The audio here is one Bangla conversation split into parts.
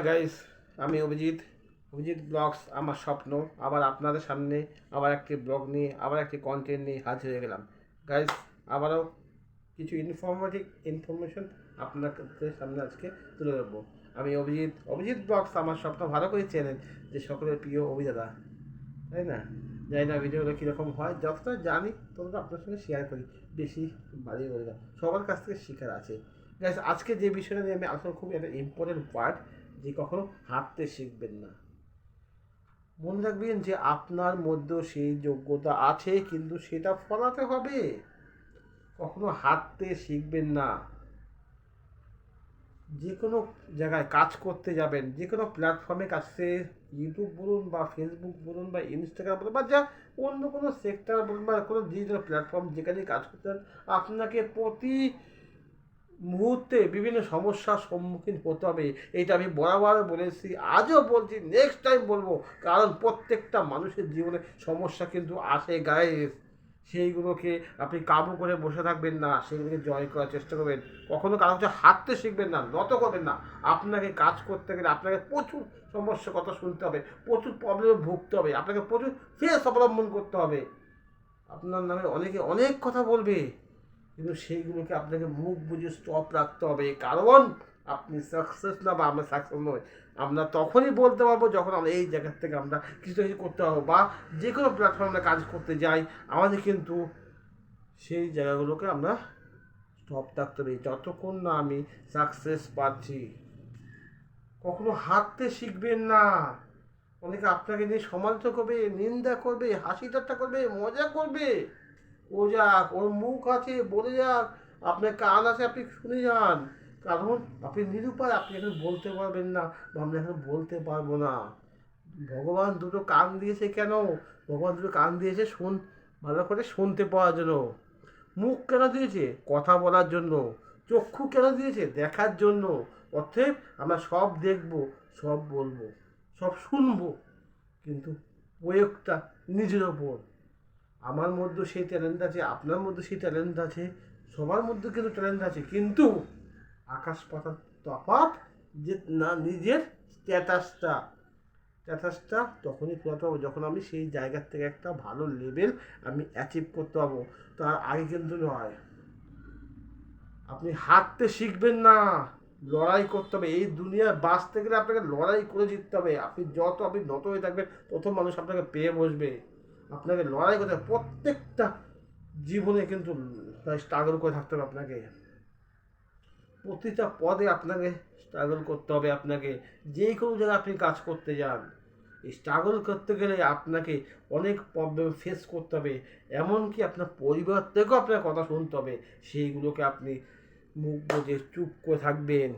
হাই গাইস আমি অভিজিৎ। অভিজিৎ ব্লগস আমার স্বপ্ন। আবার আপনাদের সামনে আবার একটি ব্লগ নিয়ে, আবার একটি কন্টেন্ট নিয়ে হাজির হয়ে গেলাম। গাইস আবারও কিছু ইনফরমেটিভ ইনফরমেশন আপনাদের সামনে আজকে তুলে ধরবো। আমি অভিজিৎ। অভিজিৎ ব্লগস আমার স্বপ্ন ভালো করে চেনেন যে সকলের প্রিয় অভিদাদা তাই না? জানি না ভিডিওগুলো কীরকম হয়। যতটা জানি, ততটা আপনার সঙ্গে শেয়ার করি। বেশি বাড়িয়ে বলে সবার কাছ থেকে শেখার আছে। গ্যাস আজকে যে বিষয়টা নিয়ে আমি আসলে খুবই একটা ইম্পর্টেন্ট পার্ট যে কখনো হাঁটতে শিখবেন না। মনে রাখবেন যে আপনার মধ্যেও সেই যোগ্যতা আছে, কিন্তু সেটা ফলাতে হবে। কখনো হাঁটতে শিখবেন না। যে কোনো জায়গায় কাজ করতে যাবেন যে কোনো প্ল্যাটফর্মে কাছে ইউটিউব বলুন বা ফেসবুক বলুন বা ইনস্টাগ্রাম বলুন বা যা অন্য কোনো সেক্টর বলুন বা কোনো ডিজিটাল প্ল্যাটফর্ম যেখানে কাজ করতে আপনাকে প্রতি মুহূর্তে বিভিন্ন সমস্যার সম্মুখীন হতে হবে। এটা আমি বরাবর বলেছি। আজও বলছি নেক্সট টাইম বলব, কারণ প্রত্যেকটা মানুষের জীবনে সমস্যা কিন্তু আসে গায়ে সেইগুলোকে আপনি কাবু করে বসে থাকবেন না সেগুলোকে জয় করার চেষ্টা করবেন। কখনো কারও কাছে হাঁটতে শিখবেন না, নত করবেন না। আপনাকে কাজ করতে গেলে আপনাকে প্রচুর সমস্যার কথা শুনতে হবে, প্রচুর প্রবলেমে ভুগতে হবে, আপনাকে প্রচুর ফেস অবলম্বন করতে হবে। আপনার নামে অনেকে অনেক কথা বলবে। কিন্তু সেইগুলোকে আপনাকে মুখ বুঝে স্টপ রাখতে হবে। কারণ আপনি সাকসেস না বা আমরা সাকসেস নই। আমরা তখনই বলতে পারব যখন আমরা এই জায়গার থেকে আমরা কিছু কিছু করতে পারব বা যে কোনো প্ল্যাটফর্মে কাজ করতে যাই। আমাদের কিন্তু সেই জায়গাগুলোকে আমরা স্টপ রাখতে হবে। যতক্ষণ না আমি সাকসেস পাচ্ছি। কখনো হাঁটতে শিখবেন না। অনেকে আপনাকে নিয়ে সমালোচনা করবে, নিন্দা করবে হাসি ঠাট্টা করবে, মজা করবে। ও যাক, ওর মুখ আছে, বলে যাক। আপনার কান আছে, আপনি শুনে যান। কারণ আপনি নিরুপায়, আপনি এখন বলতে পারবেন না বা আমরা এখন বলতে পারব না। ভগবান দুটো কান দিয়েছে কেন? ভগবান দুটো কান দিয়েছে শুন, ভালো করে শুনতে পাওয়ার জন্য। মুখ কেন দিয়েছে? কথা বলার জন্য। চক্ষু কেন দিয়েছে? দেখার জন্য। অতএব আমরা সব দেখব, সব বলব, সব শুনব। কিন্তু প্রয়োগটা নিজের ওপর। আমার মধ্যে সেই ট্যালেন্ট আছে, আপনার মধ্যে সেই ট্যালেন্ট আছে, সবার মধ্যে কিন্তু ট্যালেন্ট আছে, কিন্তু আকাশ পাতার তফাৎ যে না, নিজের স্ট্যাটাসটা স্ট্যাটাসটা তখনই ফেরাতে পারব যখন আমি সেই জায়গার থেকে একটা ভালো লেভেল আমি অ্যাচিভ করতে পারব, তার আগে কিন্তু নয়। আপনি হাঁটতে শিখবেন না, লড়াই করতে হবে। এই দুনিয়ায় বাঁচতে গেলে আপনাকে লড়াই করে জিততে হবে। আপনি যত, আপনি নত হয়ে থাকবেন, তত মানুষ আপনাকে পেয়ে বসবে। আপনাকে লড়াই করতে হবে। প্রত্যেকটা জীবনে কিন্তু স্ট্রাগল করে থাকতে হবে আপনাকে। প্রতিটা পদে আপনাকে স্ট্রাগল করতে হবে আপনাকে। যে কোনো জায়গায় আপনি কাজ করতে যান। এই স্ট্রাগল করতে গেলে আপনাকে অনেক প্রবলেম ফেস করতে হবে। এমনকি আপনার পরিবার থেকেও আপনার কথা শুনতে হবে। সেইগুলোকে আপনি মুখ বুঝে চুপ করে থাকবেন।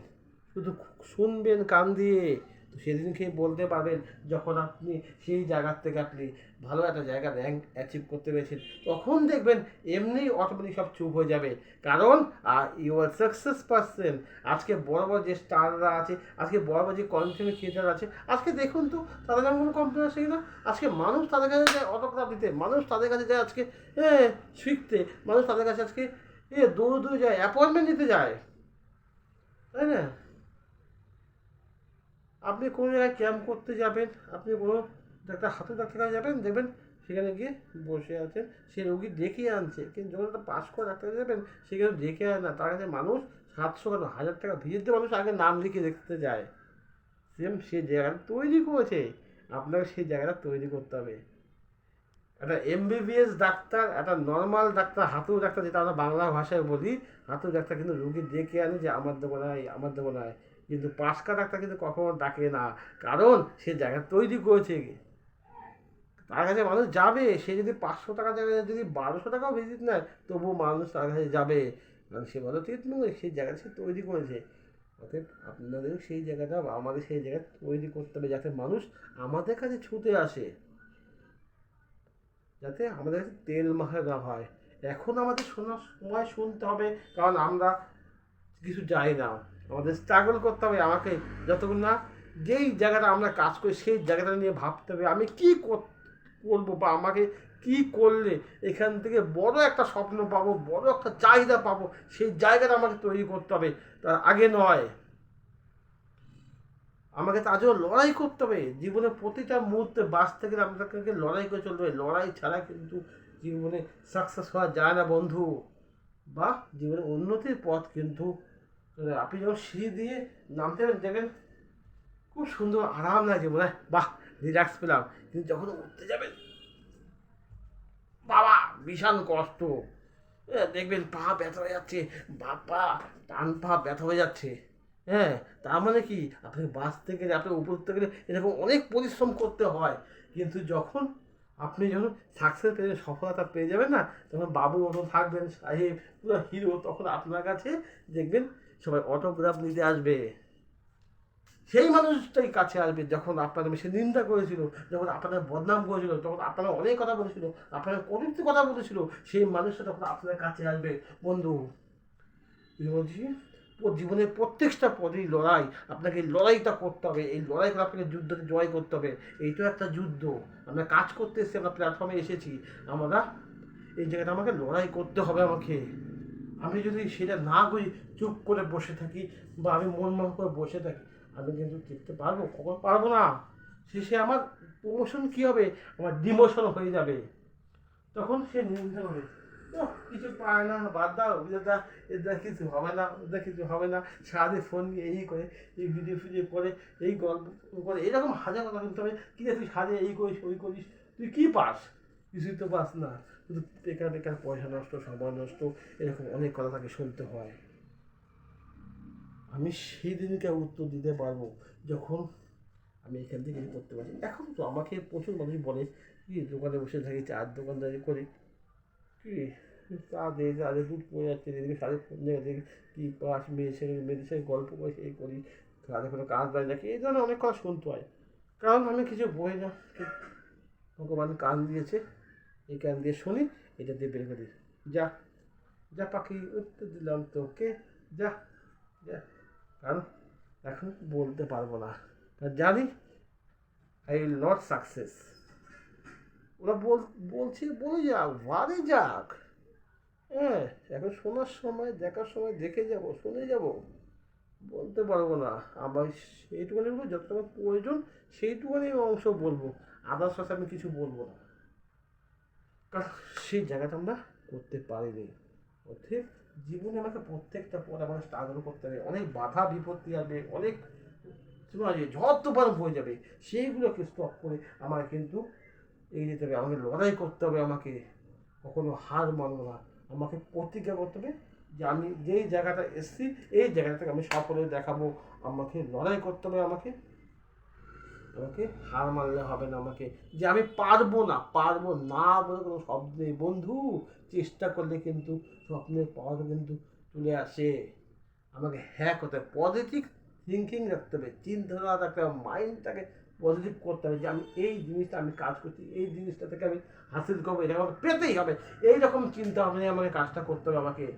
শুধু শুনবেন কান দিয়ে। সেদিনকে বলতে পারবেন, যখন আপনি সেই জায়গার থেকে আপনি ভালো একটা জায়গা র্যাঙ্ক অ্যাচিভ করতে পেরেছেন, তখন দেখবেন এমনি অটোমেটিক সব চুপ হয়ে যাবে। কারণ ইউ আর সাকসেস পারসন আজকে বড় বড় যে স্টাররা আছে, আজকে বড় বড় যে কন্টেন্ট ক্রিয়েটার আছে, আজকে দেখুন তো, তাদের কাছে কোনো কম্পিউটার আছে না আজকে মানুষ তাদের কাছে যায় অটোগ্রাফ দিতে, মানুষ তাদের কাছে যায় আজকে, এ, শিখতে, মানুষ তাদের কাছে আজকে, এ দূর দূর যায় অ্যাপয়েন্টমেন্ট নিতে যায়। তাই না? আপনি কোনো জায়গায় ক্যাম্প করতে যাবেন, আপনি কোনো ডাক্তার হাতে ডাক্তার কাছে যাবেন, দেখবেন সেখানে গিয়ে বসে আছেন, সে রোগী ডেকে আনছে। কিন্তু যখন একটা পাস করে ডাক্তার যাবেন সেখানে ডেকে আনে না। তার কাছে মানুষ সাতশো কেন হাজার টাকা ভিজিতে মানুষ আগে নাম লিখে দেখতে যায়। সেম সে জায়গাটা তৈরি করেছে। আপনাকে সেই জায়গাটা তৈরি করতে হবে। একটা এমবিবিএস ডাক্তার, একটা নর্মাল ডাক্তার, হাতুড় ডাক্তার, যেটা আমরা বাংলা ভাষায় বলি, হাতুড় ডাক্তার কিন্তু রুগী ডেকে আনে যে, আমার দেবো নাই আমার দেবো নাই কিন্তু পাঁচকা ডাক্তার কিন্তু কখনো ডাকে না। কারণ সে জায়গা তৈরি করেছে। তার কাছে মানুষ যাবে, সে যদি পাঁচশো টাকা জায়গায় যদি বারোশো টাকাও ভিজিট নেয়, তবুও মানুষ তার কাছে যাবে। কারণ সে ভালো ট্রিটমেন্ট সেই জায়গাটা সে তৈরি করেছে। অতএব আপনাদের সেই জায়গাটা আমাদের সেই জায়গা তৈরি করতে হবে, যাতে মানুষ আমাদের কাছে ছুটে আসে। যাতে আমাদের কাছে তেল মাখা না হয়। এখন আমাদের শোনার সময় শুনতে হবে, কারণ আমরা কিছু যাই না। আমাদের স্ট্রাগল করতে হবে আমাকে যতক্ষণ না যেই জায়গাটা আমরা কাজ করি, সেই জায়গাটা নিয়ে ভাবতে হবে, আমি কী করব বা আমাকে কি করলে এখান থেকে বড় একটা স্বপ্ন পাবো, বড় একটা চাহিদা পাবো, সেই জায়গাটা আমাকে তৈরি করতে হবে। তার আগে নয়। আমাকে তাজও লড়াই করতে হবে। জীবনের প্রতিটা মুহূর্তে বাঁচতে গেলে আপনাকে লড়াই করে চলতে হবে। লড়াই ছাড়া কিন্তু জীবনে সাকসেস হওয়া যায় না, বন্ধু। বা জীবনে উন্নতির পথ কিন্তু আপনি যখন সিঁড়ি দিয়ে নামতে দেখবেন খুব সুন্দর আরাম লাগে হয়। বাহ! রিল্যাক্স পেলাম। কিন্তু যখন উঠতে যাবেন বাবা ভীষণ কষ্ট। দেখবেন পা ব্যথা হয়ে যাচ্ছে বাবা টান পা ব্যথা হয়ে যাচ্ছে। হ্যাঁ তার মানে কি? আপনি বাঁচতে গেলে আপনি উপর উঠতে গেলে এরকম অনেক পরিশ্রম করতে হয়। কিন্তু যখন আপনি যখন সাকসেস পেয়ে সফলতা পেয়ে যাবেন না, তখন বাবুর মতো থাকবেন, সাহেব, পুরো হিরো তখন আপনার কাছে দেখবেন সবাই অটোগ্রাফ নিতে আসবে। সেই মানুষটাই কাছে আসবে যখন আপনার সে নিন্দা করেছিল, যখন আপনাদের বদনাম করেছিল তখন আপনারা অনেক কথা বলেছিল আপনারা কটূক্তি কথা বলেছিল, সেই মানুষটা তখন আপনার কাছে আসবে। বন্ধু বলছি জীবনের প্রত্যেকটা পদেই লড়াই, আপনাকে লড়াইটা করতে হবে, এই লড়াই করে আপনাকে যুদ্ধকে জয় করতে হবে। এইটাও একটা যুদ্ধ। আমরা কাজ করতে এসেছি, আমরা প্ল্যাটফর্মে এসেছি। আমরা এই জায়গাটা আমাকে লড়াই করতে হবে আমাকে। আমি যদি সেটা না করি, চুপ করে বসে থাকি বা আমি মন মন করে বসে থাকি আমি কিন্তু টিকতে পারব, কখন পারব না। শেষে আমার প্রমোশন কী হবে? আমার ডিমোশন হয়ে যাবে। তখন সে নিন্দা হবে ও কিছু পায় না, বাদ দাও এটা এটা কিছু হবে না ওটা কিছু হবে না। সারাদিন ফোন নিয়ে এই করে, এই ভিডিও ফিডিও করে, এই গল্প করে, এরকম হাজার কথা শুনতে হবে কি তুই সাজে এই করিস, ওই করিস, তুই কী পাস? কিছুই তো পাস না। শুধু বেকার বেকার, পয়সা নষ্ট, সময় নষ্ট, এরকম অনেক কথা তাকে শুনতে হয়। আমি সেই দিনকে উত্তর দিতে পারব যখন আমি এখান থেকে করতে পারি এখন তো আমাকে প্রচুর মানুষ বলে কি দোকানে বসে থাকি, চার দোকানদারি করি। কি চা দে দুধ পড়ে যাচ্ছে, এদিকে সাড়ে ফোন দেখি কী পাস মেয়ের সঙ্গে মেয়েদের সঙ্গে গল্প করে এই করি। কাজে কোনো কাজ বাজ রাখি এই ধরনের অনেক কথা শুনতে হয়। কারণ আমি কিছু বই না। ভগবান কান দিয়েছে, এই কান দিয়ে শুনি, এটা দিয়ে বের করি যা যা পাখি, উত্তর দিলাম তোকে। যা যা। কারণ এখন বলতে পারব না। জানি আই উইল নট সাকসেস ওরা বল, বলছে, বলে যাক বাড়ি যাক। হ্যাঁ এখন শোনার সময়, দেখার সময় দেখে যাব, শুনে যাব। বলতে পারব না। আমার সেইটুকুনি যতটা প্রয়োজন, সেইটুকুনি অংশ বলব। আদার্স কথা আমি কিছু বলব না। কারণ সেই জায়গাটা আমরা করতে পারিনি। অর্থে জীবনে আমাকে প্রত্যেকটা পর আমাকে স্ট্রাগল করতে হবে। অনেক বাধা, বিপত্তি আসবে, অনেক ঝড়, তুফান হয়ে যাবে। সেইগুলোকে স্টপ করে আমাকে কিন্তু এগিয়ে যেতে হবে। আমাকে লড়াই করতে হবে, আমাকে কখনো হার মানবো না। আমাকে প্রতিজ্ঞা করতে হবে যে আমি যেই জায়গাটা এসেছি, এই জায়গাটাকে আমি সফলে দেখাবো। আমাকে লড়াই করতে হবে, আমাকে আমাকে হার মানলে হবে না আমাকে। যে আমি পারব না পারব না বলে কোনো শব্দ নেই। বন্ধু, চেষ্টা করলে কিন্তু স্বপ্নের পথ কিন্তু চলে আসে। আমাকে হ্যাঁ করতে হবে। পজিটিভ থিঙ্কিং রাখতে হবে। চিন্তাধারা রাখতে হবে মাইন্ডটাকে পজিটিভ করতে হবে যে আমি এই জিনিসটা আমি কাজ করছি, এই জিনিসটা থেকে আমি হাসিল করব, এটা আমাকে পেতেই হবে। এইরকম চিন্তা ভাবনা আমাকে কাজটা করতে হবে আমাকে।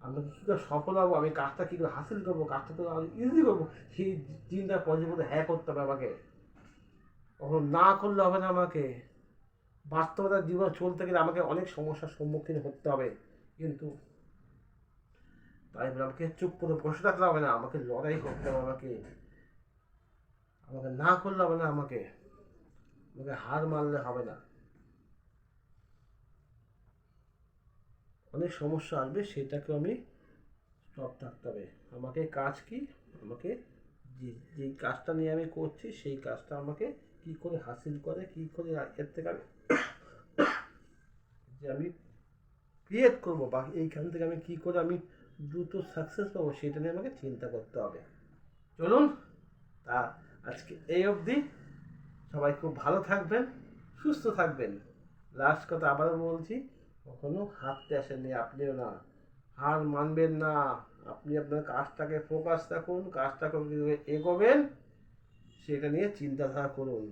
আমি কী করে সফল হব? আমি কাজটা কী করে হাসিল করব? কাজটা করে আমি ইজি করব। সেই চিন্তা পজিটিভ হ্যাঁ করতে হবে আমাকে। কখনো না করলে হবে না আমাকে। বাস্তবতার জীবন চলতে গেলে আমাকে অনেক সমস্যার সম্মুখীন হতে হবে। কিন্তু তাই আমাকে চুপ করে বসে থাকলে হবে না, আমাকে লড়াই করতে হবে আমাকে। আমাকে না করলে হবে না আমাকে। আমাকে হার মারলে হবে না। অনেক সমস্যা আসবে সেটাকে আমি স্টপ থাকতে হবে। আমাকে কাজ কি? আমাকে যে, যেই কাজটা নিয়ে আমি করছি, সেই কাজটা আমাকে কি করে হাসিল করে, কি করে এর থেকে আমি যে আমি ক্রিয়েট করব বা এইখান থেকে আমি কি করে আমি দ্রুত সাকসেস পাবো সেটা নিয়ে আমাকে চিন্তা করতে হবে। চলুন, তা আজকে এই অবধি। সবাই খুব ভালো থাকবেন, সুস্থ থাকবেন। লাস্ট কথা আবারও বলছি, কখনো হারতে আসেননি আপনিও না। হার মানবেন না। আপনি আপনার কাজটাকে ফোকাস রাখুন, কাজটাকে এগোবেন। সেটা নিয়ে চিন্তাধারা করুন।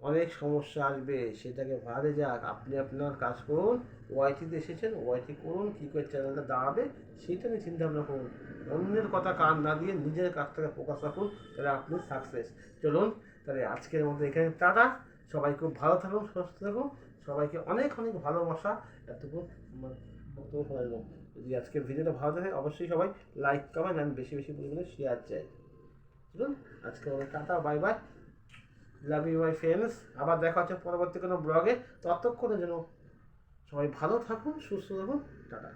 অনেক সমস্যা আসবে, সেটাকে ভারে যাক। আপনি আপনার কাজ করুন, ওয়াইটিতে এসেছেন, ওয়াইটি করুন, কী করে চ্যানেলটা দাঁড়াবে, সেটা নিয়ে চিন্তা ভাবনা করুন। অন্যের কথা কান না দিয়ে নিজের কাজটাকে ফোকাস রাখুন, তাহলে আপনি সাকসেস চলুন, তাহলে আজকের মতো এখানে টাটা। সবাই খুব ভালো থাকুন, সুস্থ থাকুন। সবাইকে অনেক অনেক ভালোবাসা। এতটুকু বক্তব্য যদি আজকের ভিডিওটা ভালো থাকে, অবশ্যই সবাই লাইক কমেন্ট অ্যান্ড বেশি বেশি পরিমাণে শেয়ার চাই। আজকে আমাদের tata bye bye love you my friends আবার দেখা হচ্ছে পরবর্তী কোনো ব্লগে ততক্ষণে যেন সবাই ভালো থাকুন, সুস্থ থাকুন। টাটা।